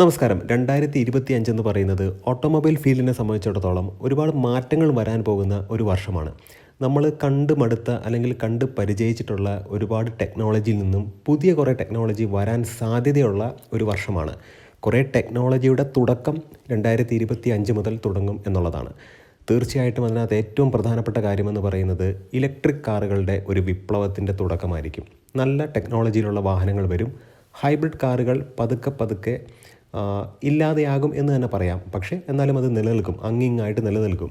നമസ്കാരം. രണ്ടായിരത്തി ഇരുപത്തി അഞ്ചെന്ന് പറയുന്നത് ഓട്ടോമൊബൈൽ ഫീൽഡിനെ സംബന്ധിച്ചിടത്തോളം ഒരുപാട് മാറ്റങ്ങൾ വരാൻ പോകുന്ന ഒരു വർഷമാണ്. നമ്മൾ കണ്ട് മടുത്ത അല്ലെങ്കിൽ കണ്ട് പരിചയിച്ചിട്ടുള്ള ഒരുപാട് ടെക്നോളജിയിൽ നിന്നും പുതിയ കുറേ ടെക്നോളജി വരാൻ സാധ്യതയുള്ള ഒരു വർഷമാണ്. കുറേ ടെക്നോളജിയുടെ തുടക്കം രണ്ടായിരത്തി ഇരുപത്തി അഞ്ച് മുതൽ തുടങ്ങും എന്നുള്ളതാണ്. തീർച്ചയായിട്ടും അതിനകത്ത് ഏറ്റവും പ്രധാനപ്പെട്ട കാര്യമെന്ന് പറയുന്നത് ഇലക്ട്രിക് കാറുകളുടെ ഒരു വിപ്ലവത്തിന്റെ തുടക്കമായിരിക്കും. നല്ല ടെക്നോളജിയിലുള്ള വാഹനങ്ങൾ വരും. ഹൈബ്രിഡ് കാറുകൾ പതുക്കെ പതുക്കെ ഇല്ലാതെയാകും എന്ന് തന്നെ പറയാം. പക്ഷേ എന്നാലും അത് നിലനിൽക്കും. അങ്ങിങ്ങായിട്ട് നിലനിൽക്കും.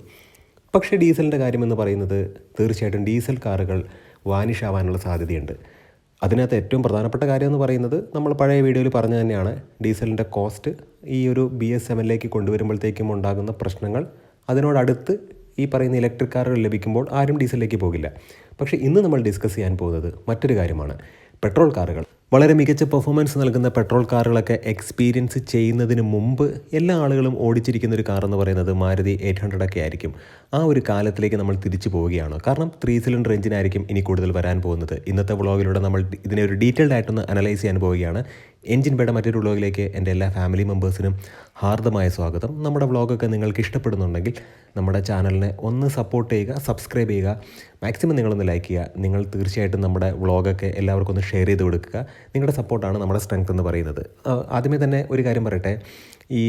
പക്ഷേ ഡീസലിന്റെ കാര്യമെന്ന് പറയുന്നത് തീർച്ചയായിട്ടും ഡീസൽ കാറുകൾ വാനിഷ് ആവാനുള്ള സാധ്യതയുണ്ട്. അതിനകത്ത് ഏറ്റവും പ്രധാനപ്പെട്ട കാര്യം എന്ന് പറയുന്നത് നമ്മൾ പഴയ വീഡിയോയിൽ പറഞ്ഞു തന്നെയാണ്. ഡീസലിന്റെ കോസ്റ്റ് ഈ ഒരു ബി എസ് സെവനിലേക്ക് കൊണ്ടുവരുമ്പോഴത്തേക്കും ഉണ്ടാകുന്ന പ്രശ്നങ്ങൾ. അതിനോടടുത്ത് ഈ പറയുന്ന ഇലക്ട്രിക് കാറുകൾ ലഭിക്കുമ്പോൾ ആരും ഡീസലിലേക്ക് പോകില്ല. പക്ഷേ ഇന്ന് നമ്മൾ ഡിസ്കസ് ചെയ്യാൻ പോകുന്നത് മറ്റൊരു കാര്യമാണ്. പെട്രോൾ കാറുകൾ. വളരെ മികച്ച പെർഫോമൻസ് നൽകുന്ന പെട്രോൾ കാറുകളൊക്കെ എക്സ്പീരിയൻസ് ചെയ്യുന്നതിന് മുമ്പ് എല്ലാ ആളുകളും ഓടിച്ചിരിക്കുന്ന ഒരു കാർ എന്ന് പറയുന്നത് മാരുതി എയ്റ്റ് ഹൺഡ്രഡ് ഒക്കെ ആയിരിക്കും. ആ ഒരു കാലത്തിലേക്ക് നമ്മൾ തിരിച്ചു പോവുകയാണ്. കാരണം ത്രീ സിലിണ്ടർ എഞ്ചിനായിരിക്കും ഇനി കൂടുതൽ വരാൻ പോകുന്നത്. ഇന്നത്തെ വ്ളോഗിലൂടെ നമ്മൾ ഇതിനെ ഒരു ഡീറ്റെയിൽഡ് ആയിട്ടൊന്ന് അനലൈസ് ചെയ്യാൻ പോവുകയാണ്. എഞ്ചിൻ പേട മറ്റൊരു വ്ളോഗിലേക്ക് എന്റെ എല്ലാ ഫാമിലി മെമ്പേഴ്സിനും ഹാർദമായ സ്വാഗതം. നമ്മുടെ വ്ളോഗൊക്കെ നിങ്ങൾക്ക് ഇഷ്ടപ്പെടുന്നുണ്ടെങ്കിൽ നമ്മുടെ ചാനലിനെ ഒന്ന് സപ്പോർട്ട് ചെയ്യുക സബ്സ്ക്രൈബ് ചെയ്യുക. മാക്സിമം നിങ്ങളൊന്ന് ലൈക്ക് ചെയ്യുക. നിങ്ങൾ തീർച്ചയായിട്ടും നമ്മുടെ വ്ളോഗൊക്കെ എല്ലാവർക്കും ഒന്ന് ഷെയർ ചെയ്ത് കൊടുക്കുക. നിങ്ങളുടെ സപ്പോർട്ടാണ് നമ്മുടെ സ്ട്രെങ്ത് എന്ന് പറയുന്നത്. ആദ്യമേ തന്നെ ഒരു കാര്യം പറയട്ടെ. ഈ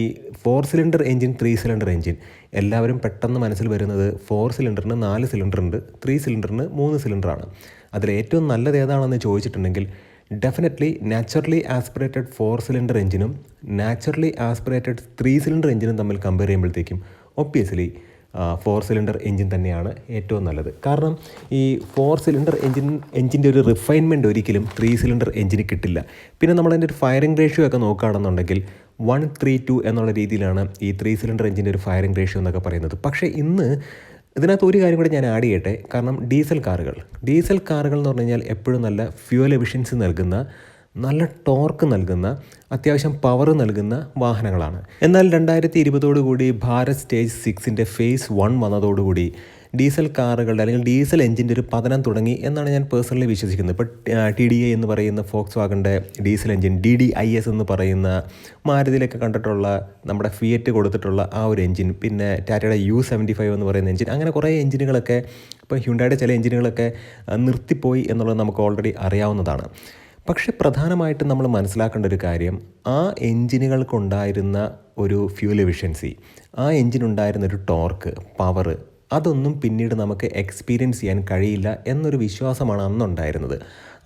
four cylinder engine three cylinder engine എല്ലാവരും പെട്ടെന്ന് മനസ്സിൽ വരുന്നത് ഫോർ സിലിണ്ടറിന് നാല് സിലിണ്ടർ ഉണ്ട് ത്രീ സിലിണ്ടറിന് മൂന്ന് സിലിണ്ടറാണ്. അതിൽ ഏറ്റവും നല്ലത് ഏതാണെന്ന് ചോദിച്ചിട്ടുണ്ടെങ്കിൽ definitely naturally aspirated four cylinder എഞ്ചിനും naturally aspirated three cylinder എഞ്ചിനും തമ്മിൽ കമ്പയർ ചെയ്യുമ്പോഴത്തേക്കും ഒബ്വിയസ്ലി ഫോർ സിലിണ്ടർ എഞ്ചിൻ തന്നെയാണ് ഏറ്റവും നല്ലത്. കാരണം ഈ ഫോർ സിലിണ്ടർ എഞ്ചിൻ എഞ്ചിന്റെ ഒരു റിഫൈൻമെന്റ് ഒരിക്കലും ത്രീ സിലിണ്ടർ എഞ്ചിന് കിട്ടില്ല. പിന്നെ നമ്മളതിന്റെ ഒരു ഫയറിംഗ് റേഷ്യോ ഒക്കെ നോക്കുകയാണെന്നുണ്ടെങ്കിൽ വൺ ത്രീ ടു എന്നുള്ള രീതിയിലാണ് ഈ ത്രീ സിലിണ്ടർ എഞ്ചിന്റെ ഒരു ഫയറിംഗ് റേഷ്യോ എന്നൊക്കെ പറയുന്നത്. പക്ഷേ ഇന്ന് ഇതിനകത്ത് ഒരു കാര്യം കൂടി ഞാൻ ആഡ് ചെയ്യട്ടെ. കാരണം ഡീസൽ കാറുകൾ. ഡീസൽ കാറുകൾ എന്ന് പറഞ്ഞു കഴിഞ്ഞാൽ എപ്പോഴും നല്ല ഫ്യൂൽ എഫിഷ്യൻസി നൽകുന്ന നല്ല ടോർക്ക് നൽകുന്ന അത്യാവശ്യം പവർ നൽകുന്ന വാഹനങ്ങളാണ്. എന്നാൽ രണ്ടായിരത്തി ഇരുപതോടുകൂടി ഭാരത് സ്റ്റേജ് സിക്സിന്റെ ഫേസ് വൺ വന്നതോടുകൂടി ഡീസൽ കാറുകളുടെ അല്ലെങ്കിൽ ഡീസൽ എഞ്ചിന്റെ ഒരു പതനം തുടങ്ങി എന്നാണ് ഞാൻ പേഴ്സണലി വിശ്വസിക്കുന്നത്. ഇപ്പോൾ ടി ഡി എ എന്ന് പറയുന്ന ഫോക്സ് വാഗന്റെ diesel engine D D I S എന്ന് പറയുന്ന മാരുതിയിലൊക്കെ കണ്ടിട്ടുള്ള നമ്മുടെ ഫിയറ്റ് കൊടുത്തിട്ടുള്ള ആ ഒരു എഞ്ചിൻ പിന്നെ ടാറ്റയുടെ യു സെവന്റി ഫൈവ് എന്ന് പറയുന്ന എഞ്ചിൻ അങ്ങനെ കുറേ എഞ്ചിനുകളൊക്കെ ഇപ്പോൾ ഹ്യുണ്ടായുടെ ചില എഞ്ചിനുകളൊക്കെ നിർത്തിപ്പോയി എന്നുള്ളത് നമുക്ക് ഓൾറെഡി അറിയാവുന്നതാണ്. പക്ഷേ പ്രധാനമായിട്ടും നമ്മൾ മനസ്സിലാക്കേണ്ട ഒരു കാര്യം ആ എഞ്ചിനുകൾക്കുണ്ടായിരുന്ന ഒരു ഫ്യൂൽ എഫിഷ്യൻസി ആ എഞ്ചിനുണ്ടായിരുന്ന ഒരു ടോർക്ക് പവർ അതൊന്നും പിന്നീട് നമുക്ക് എക്സ്പീരിയൻസ് ചെയ്യാൻ കഴിയില്ല എന്നൊരു വിശ്വാസമാണ് അന്നുണ്ടായിരുന്നത്.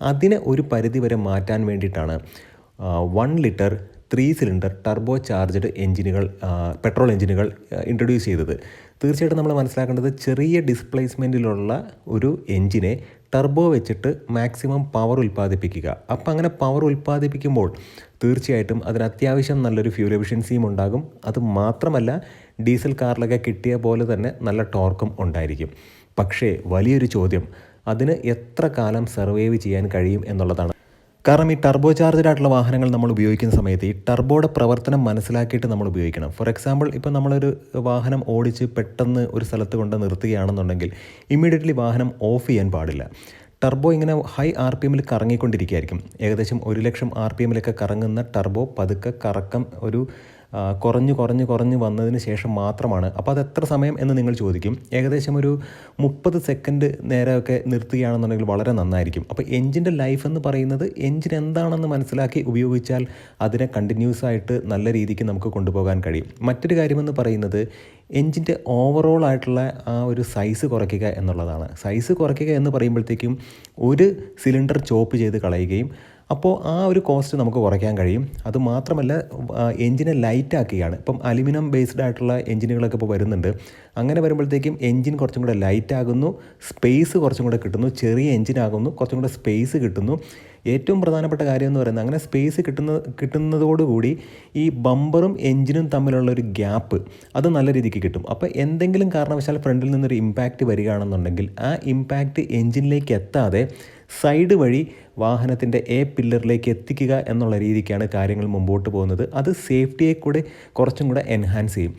അതിനെ ഒരു പരിധിവരെ മാറ്റാൻ വേണ്ടിയിട്ടാണ് one litre three cylinder turbo charged എഞ്ചിനുകൾ പെട്രോൾ എഞ്ചിനുകൾ ഇൻട്രൊഡ്യൂസ് ചെയ്തത്. തീർച്ചയായിട്ടും നമ്മൾ മനസ്സിലാക്കേണ്ടത് ചെറിയ ഡിസ്പ്ലേസ്മെന്റിലുള്ള ഒരു എഞ്ചിനെ ടർബോ വെച്ചിട്ട് മാക്സിമം പവർ ഉൽപ്പാദിപ്പിക്കുക. അപ്പം അങ്ങനെ പവർ ഉൽപ്പാദിപ്പിക്കുമ്പോൾ തീർച്ചയായിട്ടും അതിന് അത്യാവശ്യം നല്ലൊരു ഫ്യൂൽ എഫിഷ്യൻസിയും ഉണ്ടാകും. അത് മാത്രമല്ല ഡീസൽ കാറിലൊക്കെ കിട്ടിയ പോലെ തന്നെ നല്ല ടോർക്കും ഉണ്ടായിരിക്കും. പക്ഷേ വലിയൊരു ചോദ്യം അതിന് എത്ര കാലം സർവൈവ് ചെയ്യാൻ കഴിയും എന്നുള്ളതാണ്. കാരണം ഈ ടർബോ ചാർജഡ് ആയിട്ടുള്ള വാഹനങ്ങൾ നമ്മൾ ഉപയോഗിക്കുന്ന സമയത്ത് ഈ ടർബോയുടെ പ്രവർത്തനം മനസ്സിലാക്കിയിട്ട് നമ്മൾ ഉപയോഗിക്കണം. ഫോർ എക്സാമ്പിൾ ഇപ്പോൾ നമ്മളൊരു വാഹനം ഓടിച്ച് പെട്ടെന്ന് ഒരു സ്ഥലത്ത് കൊണ്ട് നിർത്തുകയാണെന്നുണ്ടെങ്കിൽ ഇമ്മീഡിയറ്റ്ലി വാഹനം ഓഫ് ചെയ്യാൻ പാടില്ല. ടർബോ ഇങ്ങനെ ഹൈ ആർ പി എമ്മിൽ കറങ്ങിക്കൊണ്ടിരിക്കുകയായിരിക്കും. ഏകദേശം ഒരു ലക്ഷം ആർ പി എമ്മിലൊക്കെ കറങ്ങുന്ന ടർബോ പതുക്കെ കറക്കം ഒരു കുറഞ്ഞു കുറഞ്ഞ് കുറഞ്ഞ് വന്നതിന് ശേഷം മാത്രമാണ്. അപ്പോൾ അത് എത്ര സമയം എന്ന് നിങ്ങൾ ചോദിക്കും. ഏകദേശം ഒരു മുപ്പത് സെക്കൻഡ് നേരമൊക്കെ നിർത്തുകയാണെന്നുണ്ടെങ്കിൽ വളരെ നന്നായിരിക്കും. അപ്പോൾ എഞ്ചിന്റെ ലൈഫ് എന്ന് പറയുന്നത് എഞ്ചിൻ എന്താണെന്ന് മനസ്സിലാക്കി ഉപയോഗിച്ചാൽ അതിനെ കണ്ടിന്യൂസ് ആയിട്ട് നല്ല രീതിക്ക് നമുക്ക് കൊണ്ടുപോകാൻ കഴിയും. മറ്റൊരു കാര്യമെന്ന് പറയുന്നത് എഞ്ചിന്റെ ഓവറോൾ ആയിട്ടുള്ള ആ ഒരു സൈസ് കുറയ്ക്കുക എന്നുള്ളതാണ്. സൈസ് കുറയ്ക്കുക എന്ന് പറയുമ്പോഴത്തേക്കും ഒരു സിലിണ്ടർ ചോപ്പ് ചെയ്ത് കളയുകയും അപ്പോൾ ആ ഒരു കോസ്റ്റ് നമുക്ക് കുറയ്ക്കാൻ കഴിയും. അത് മാത്രമല്ല എഞ്ചിനെ ലൈറ്റ് ആക്കുകയാണ്. ഇപ്പം അലുമിനിയം ബേസ്ഡ് ആയിട്ടുള്ള എഞ്ചിനുകളൊക്കെ ഇപ്പോൾ വരുന്നുണ്ട്. അങ്ങനെ വരുമ്പോഴത്തേക്കും എഞ്ചിൻ കുറച്ചും കൂടെ ലൈറ്റ് ആകുന്നു. സ്പേസ് കുറച്ചും കൂടെ കിട്ടുന്നു. ചെറിയ എഞ്ചിൻ ആകുന്നു. കുറച്ചും കൂടെ സ്പേസ് കിട്ടുന്നു. ഏറ്റവും പ്രധാനപ്പെട്ട കാര്യം എന്ന് പറയുന്നത് അങ്ങനെ സ്പേസ് കിട്ടുന്ന കിട്ടുന്നതോടുകൂടി ഈ ബമ്പറും എഞ്ചിനും തമ്മിലുള്ള ഒരു ഗ്യാപ്പ് അത് നല്ല രീതിക്ക് കിട്ടും. അപ്പോൾ എന്തെങ്കിലും കാരണവശാൽ ഫ്രണ്ടിൽ നിന്നൊരു ഇമ്പാക്റ്റ് വരികയാണെന്നുണ്ടെങ്കിൽ ആ ഇമ്പാക്റ്റ് എഞ്ചിനിലേക്ക് എത്താതെ സൈഡ് വഴി വാഹനത്തിന്റെ എ പില്ലറിലേക്ക് എത്തിക്കുക എന്നുള്ള രീതിക്കാണ് കാര്യങ്ങൾ മുമ്പോട്ട് പോകുന്നത്. അത് സേഫ്റ്റിയെ കൂടെ കുറച്ചും കൂടെ എൻഹാൻസ് ചെയ്യും.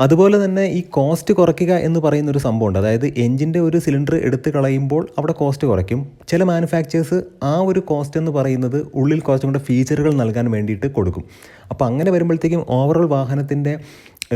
അതുപോലെ തന്നെ ഈ കോസ്റ്റ് കുറയ്ക്കുക എന്ന് പറയുന്ന ഒരു സംഭവമുണ്ട്. അതായത് എഞ്ചിന്റെ ഒരു സിലിണ്ടർ എടുത്ത് കളയുമ്പോൾ അവിടെ കോസ്റ്റ് കുറയ്ക്കും. ചില മാനുഫാക്ചേഴ്സ് ആ ഒരു കോസ്റ്റ് എന്ന് പറയുന്നത് ഉള്ളിൽ കുറച്ചും കൂടെ ഫീച്ചറുകൾ നൽകാൻ വേണ്ടിയിട്ട് കൊടുക്കും. അപ്പോൾ അങ്ങനെ വരുമ്പോഴത്തേക്കും ഓവറോൾ വാഹനത്തിന്റെ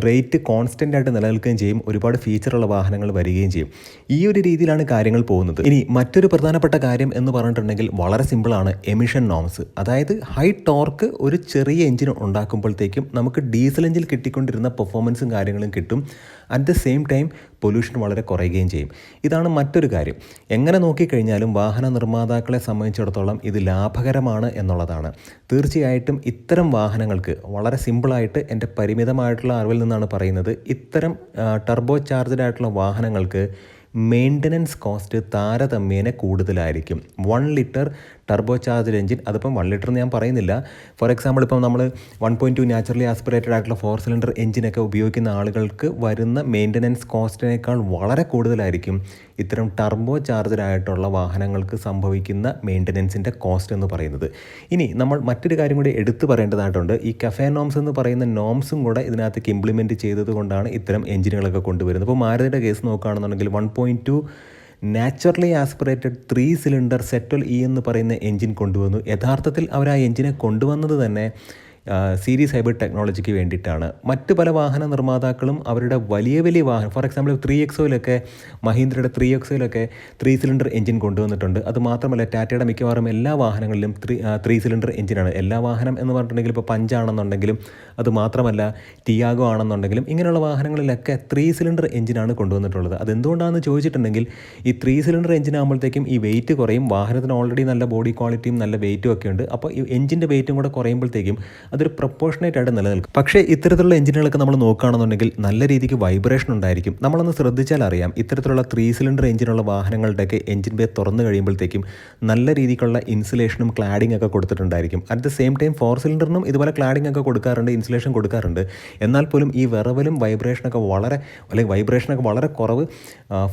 റേറ്റ് കോൺസ്റ്റന്റ് ആയിട്ട് നിലനിൽക്കുകയും ചെയ്യും. ഒരുപാട് ഫീച്ചറുള്ള വാഹനങ്ങൾ വരികയും ചെയ്യും. ഈ ഒരു രീതിയിലാണ് കാര്യങ്ങൾ പോകുന്നത്. ഇനി മറ്റൊരു പ്രധാനപ്പെട്ട കാര്യം എന്ന് പറഞ്ഞിട്ടുണ്ടെങ്കിൽ വളരെ സിമ്പിളാണ് എമിഷൻ നോംസ് അതായത് ഹൈ ടോർക്ക് ഒരു ചെറിയ എഞ്ചിൻ ഉണ്ടാക്കുമ്പോഴത്തേക്കും നമുക്ക് ഡീസൽ എഞ്ചിൽ കിട്ടിക്കൊണ്ടിരുന്ന പെർഫോമൻസും കാര്യങ്ങളും കിട്ടും. At the same time pollution വളരെ കുറയുകയും ചെയ്യും. ഇതാണ് മറ്റൊരു കാര്യം. എങ്ങനെ നോക്കിക്കഴിഞ്ഞാലും വാഹന നിർമ്മാതാക്കളെ സംബന്ധിച്ചിടത്തോളം ഇത് ലാഭകരമാണ് എന്നുള്ളതാണ്. തീർച്ചയായിട്ടും ഇത്തരം വാഹനങ്ങൾക്ക് വളരെ സിമ്പിളായിട്ട് എന്റെ പരിമിതമായിട്ടുള്ള അറിവിൽ നിന്നാണ് പറയുന്നത്. ഇത്തരം ടർബോ ചാർജഡ് ആയിട്ടുള്ള വാഹനങ്ങൾക്ക് മെയിന്റനൻസ് കോസ്റ്റ് താരതമ്യേന കൂടുതലായിരിക്കും. One litre turbo charge engine അതിപ്പം വൺ ലിറ്റർ ഞാൻ പറയുന്നില്ല. ഫോർ എക്സാമ്പിൾ ഇപ്പം നമ്മൾ one point two naturally aspirated ആയിട്ടുള്ള ഫോർ സിലിണ്ടർ എഞ്ചിനൊക്കെ ഉപയോഗിക്കുന്ന ആളുകൾക്ക് വരുന്ന മെയിന്റനൻസ് കോസ്റ്റിനേക്കാൾ വളരെ കൂടുതലായിരിക്കും ഇത്തരം ടർബോ ചാർജറായിട്ടുള്ള വാഹനങ്ങൾക്ക് സംഭവിക്കുന്ന മെയിന്റനൻസിന്റെ കോസ്റ്റ് എന്ന് പറയുന്നത്. ഇനി നമ്മൾ മറ്റൊരു കാര്യം കൂടി എടുത്തു പറയേണ്ടതായിട്ടുണ്ട്. ഈ കഫേ നോംസ് എന്ന് പറയുന്ന നോംസും കൂടെ ഇതിനകത്തേക്ക് ഇംപ്ലിമെന്റ് ചെയ്തത് കൊണ്ടാണ് ഇത്തരം എഞ്ചിനുകളൊക്കെ കൊണ്ടുവരുന്നത്. അപ്പോൾ മാരുതിയുടെ കേസ് നോക്കുകയാണെന്നുണ്ടെങ്കിൽ one point two naturally aspirated three cylinder സെറ്റൽ ഇ എന്ന് പറയുന്ന എഞ്ചിൻ കൊണ്ടുവന്നു. യഥാർത്ഥത്തിൽ അവർ ആ എൻജിനെ കൊണ്ടുവന്നത് തന്നെ സീരീസ് ഹൈബ്രിഡ് ടെക്നോളജിക്ക് വേണ്ടിയിട്ടാണ്. മറ്റ് പല വാഹന നിർമ്മാതാക്കളും അവരുടെ വലിയ വലിയ വാഹനം ഫോർ എക്സാമ്പിൾ ത്രീ എക്സോയിലൊക്കെ മഹീന്ദ്രയുടെ ത്രീ എക്സോയിലൊക്കെ ത്രീ സിലിണ്ടർ എഞ്ചിൻ കൊണ്ടുവന്നിട്ടുണ്ട്. അത് മാത്രമല്ല ടാറ്റയുടെ മിക്കവാറും എല്ലാ വാഹനങ്ങളിലും ത്രീ ത്രീ സിലിണ്ടർ എഞ്ചിനാണ് എല്ലാ വാഹനം എന്ന് പറഞ്ഞിട്ടുണ്ടെങ്കിൽ ഇപ്പോൾ പഞ്ചാണെന്നുണ്ടെങ്കിലും അത് മാത്രമല്ല ടിയാഗോ ആണെന്നുണ്ടെങ്കിലും ഇങ്ങനെയുള്ള വാഹനങ്ങളിലൊക്കെ ത്രീ സിലിണ്ടർ എഞ്ചിനാണ് കൊണ്ടുവന്നിട്ടുള്ളത്. അതെന്തുകൊണ്ടാണെന്ന് ചോദിച്ചിട്ടുണ്ടെങ്കിൽ ഈ ത്രീ സിലിണ്ടർ എഞ്ചിനാകുമ്പോഴത്തേക്കും ഈ വെയിറ്റ് കുറയും. വാഹനത്തിന് ഓൾറെഡി നല്ല ബോഡി ക്വാളിറ്റിയും നല്ല വെയിറ്റും ഒക്കെ ഉണ്ട്. അപ്പോൾ ഈ എഞ്ചിന്റെ വെയിറ്റും കൂടെ കുറയുമ്പോഴത്തേക്കും അതൊരു പ്രൊപ്പോർഷനേറ്റ് ആയിട്ട് നിലനിൽക്കും. പക്ഷേ ഇത്തരത്തിലുള്ള എഞ്ചിനുകളൊക്കെ നമ്മൾ നോക്കുകയാണെന്നുണ്ടെങ്കിൽ നല്ല രീതിക്ക് വൈബ്രേഷൻ ഉണ്ടായിരിക്കും. നമ്മളൊന്ന് ശ്രദ്ധിച്ചാൽ അറിയാം ഇത്തരത്തിലുള്ള ത്രീ സിലിണ്ടർ എഞ്ചിനുള്ള വാഹനങ്ങളുടെയൊക്കെ എഞ്ചിൻ ബേ തുറന്നു കഴിയുമ്പോഴത്തേക്കും നല്ല രീതിക്കുള്ള ഇൻസുലേഷനും ക്ലാഡിംഗ് ഒക്കെ കൊടുത്തിട്ടുണ്ടായിരിക്കും. At the same time four സിലിണ്ടറിനും ഇതുപോലെ ക്ലാഡിംഗ് ഒക്കെ കൊടുക്കാറുണ്ട് ഇൻസുലേഷൻ കൊടുക്കാറുണ്ട്. എന്നാൽ പോലും ഈ വിറവലും വൈബ്രേഷനൊക്കെ വളരെ അല്ലെങ്കിൽ വൈബ്രേഷനൊക്കെ വളരെ കുറവ്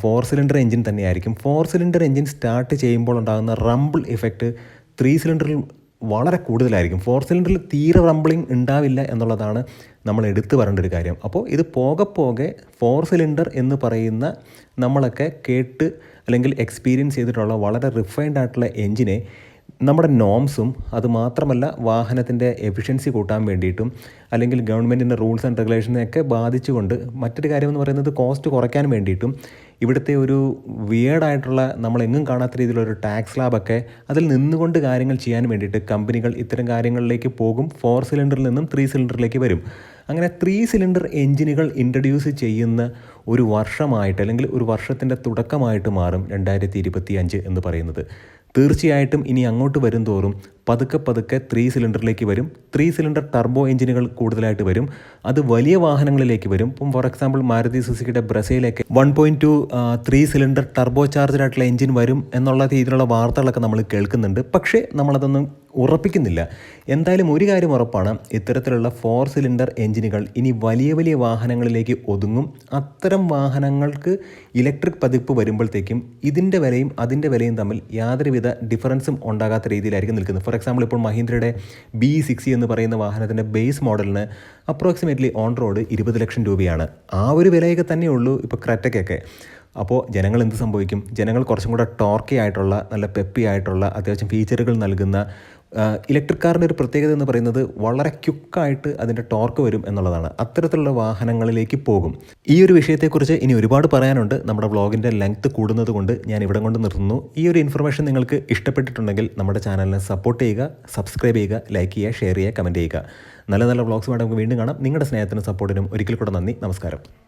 ഫോർ സിലിണ്ടർ എഞ്ചിൻ തന്നെയായിരിക്കും. ഫോർ സിലിണ്ടർ എഞ്ചിൻ സ്റ്റാർട്ട് ചെയ്യുമ്പോൾ ഉണ്ടാകുന്ന റംബിൾ ഇഫക്റ്റ് ത്രീ സിലിണ്ടറിൽ വളരെ കൂടുതലായിരിക്കും. ഫോർ സിലിണ്ടറിൽ തീരെ റംബ്ലിംഗ് ഉണ്ടാവില്ല എന്നുള്ളതാണ് നമ്മൾ എടുത്തു പറയേണ്ട ഒരു കാര്യം. അപ്പോൾ ഇത് പോകെ പോകെ ഫോർ സിലിണ്ടർ എന്ന് പറയുന്ന നമ്മളൊക്കെ കേട്ട് അല്ലെങ്കിൽ എക്സ്പീരിയൻസ് ചെയ്തിട്ടുള്ള വളരെ റിഫൈൻഡ് ആയിട്ടുള്ള എഞ്ചിനെ നമ്മുടെ നോംസും അതുമാത്രമല്ല വാഹനത്തിന്റെ എഫിഷ്യൻസി കൂട്ടാൻ വേണ്ടിയിട്ടും അല്ലെങ്കിൽ ഗവൺമെന്റിന്റെ റൂൾസ് ആൻഡ് റെഗുലേഷനെയൊക്കെ ബാധിച്ചുകൊണ്ട് മറ്റൊരു കാര്യം എന്ന് പറയുന്നത് കോസ്റ്റ് കുറയ്ക്കാൻ വേണ്ടിയിട്ടും ഇവിടുത്തെ ഒരു വിയേഡായിട്ടുള്ള നമ്മളെങ്ങും കാണാത്ത രീതിയിലൊരു ടാക്സ് ലാബൊക്കെ അതിൽ നിന്നുകൊണ്ട് കാര്യങ്ങൾ ചെയ്യാൻ വേണ്ടിയിട്ട് കമ്പനികൾ ഇത്തരം കാര്യങ്ങളിലേക്ക് പോകും. ഫോർ സിലിണ്ടറിൽ നിന്നും ത്രീ സിലിണ്ടറിലേക്ക് വരും. അങ്ങനെ ത്രീ സിലിണ്ടർ എഞ്ചിനുകൾ ഇൻട്രൊഡ്യൂസ് ചെയ്യുന്ന ഒരു വർഷമായിട്ട് അല്ലെങ്കിൽ ഒരു വർഷത്തിന്റെ തുടക്കമായിട്ട് മാറും രണ്ടായിരത്തി എന്ന് പറയുന്നത്. തീർച്ചയായിട്ടും ഇനി അങ്ങോട്ട് വരും തോറും പതുക്കെ പതുക്കെ ത്രീ സിലിണ്ടറിലേക്ക് വരും. ത്രീ സിലിണ്ടർ ടർബോ എഞ്ചിനുകൾ കൂടുതലായിട്ട് വരും. അത് വലിയ വാഹനങ്ങളിലേക്ക് വരും. ഇപ്പം ഫോർ എക്സാമ്പിൾ മാരുതി സുസുക്കിയുടെ ബ്രസയിലേക്ക് one point two three cylinder turbo charged ആയിട്ടുള്ള എഞ്ചിൻ വരും എന്നുള്ള രീതിയിലുള്ള വാർത്തകളൊക്കെ നമ്മൾ കേൾക്കുന്നുണ്ട്. പക്ഷേ നമ്മളതൊന്നും ഉറപ്പിക്കുന്നില്ല. എന്തായാലും ഒരു കാര്യം ഉറപ്പാണ്. ഇത്തരത്തിലുള്ള ഫോർ സിലിണ്ടർ എഞ്ചിനുകൾ ഇനി വലിയ വലിയ വാഹനങ്ങളിലേക്ക് ഒതുങ്ങും. അത്തരം വാഹനങ്ങൾക്ക് ഇലക്ട്രിക് പതിപ്പ് വരുമ്പോഴത്തേക്കും ഇതിന്റെ വിലയും അതിന്റെ വിലയും തമ്മിൽ യാതൊരുവിധ ഡിഫറൻസും ഉണ്ടാകാത്ത രീതിയിലായിരിക്കും നിൽക്കുന്നത്. ഫോർ എക്സാമ്പിൾ ഇപ്പോൾ മഹീന്ദ്രയുടെ ബി സിക്സി എന്ന് പറയുന്ന വാഹനത്തിന്റെ ബേസ് മോഡലിന് അപ്രോക്സിമേറ്റ്ലി ഓൺ റോഡ് ഇരുപത് ലക്ഷം രൂപയാണ്. ആ ഒരു വിലയൊക്കെ തന്നെയുള്ളൂ ഇപ്പോൾ ക്രെറ്റയ്ക്കൊക്കെ. അപ്പോൾ ജനങ്ങൾ എന്ത് സംഭവിക്കും? ജനങ്ങൾ കുറച്ചും കൂടെ ടോർക്കി ആയിട്ടുള്ള നല്ല പെപ്പി ആയിട്ടുള്ള അത്യാവശ്യം ഫീച്ചറുകൾ നൽകുന്ന ഇലക്ട്രിക് കാറിന്റെ ഒരു പ്രത്യേകത എന്ന് പറയുന്നത് വളരെ ക്യുക്കായിട്ട് അതിന്റെ ടോർക്ക് വരും എന്നുള്ളതാണ്. അത്തരത്തിലുള്ള വാഹനങ്ങളിലേക്ക് പോകും. ഈ ഒരു വിഷയത്തെക്കുറിച്ച് ഇനി ഒരുപാട് പറയാനുണ്ട്. നമ്മുടെ വ്ളോഗിന്റെ ലെങ്ത്ത് കൂടുന്നത് കൊണ്ട് ഞാൻ ഇവിടെ കൊണ്ട് നിർത്തുന്നു. ഈ ഒരു ഇൻഫർമേഷൻ നിങ്ങൾക്ക് ഇഷ്ടപ്പെട്ടിട്ടുണ്ടെങ്കിൽ നമ്മുടെ ചാനലിനെ സപ്പോർട്ട് ചെയ്യുക സബ്സ്ക്രൈബ് ചെയ്യുക ലൈക്ക് ചെയ്യുക ഷെയർ ചെയ്യുക കമന്റ് ചെയ്യുക. നല്ല നല്ല വ്ളോഗ്സുമായിട്ട് നമുക്ക് വീണ്ടും കാണാം. നിങ്ങളുടെ സ്നേഹത്തിനും സപ്പോർട്ടിനും ഒരിക്കൽ കൂടെ നന്ദി. നമസ്കാരം.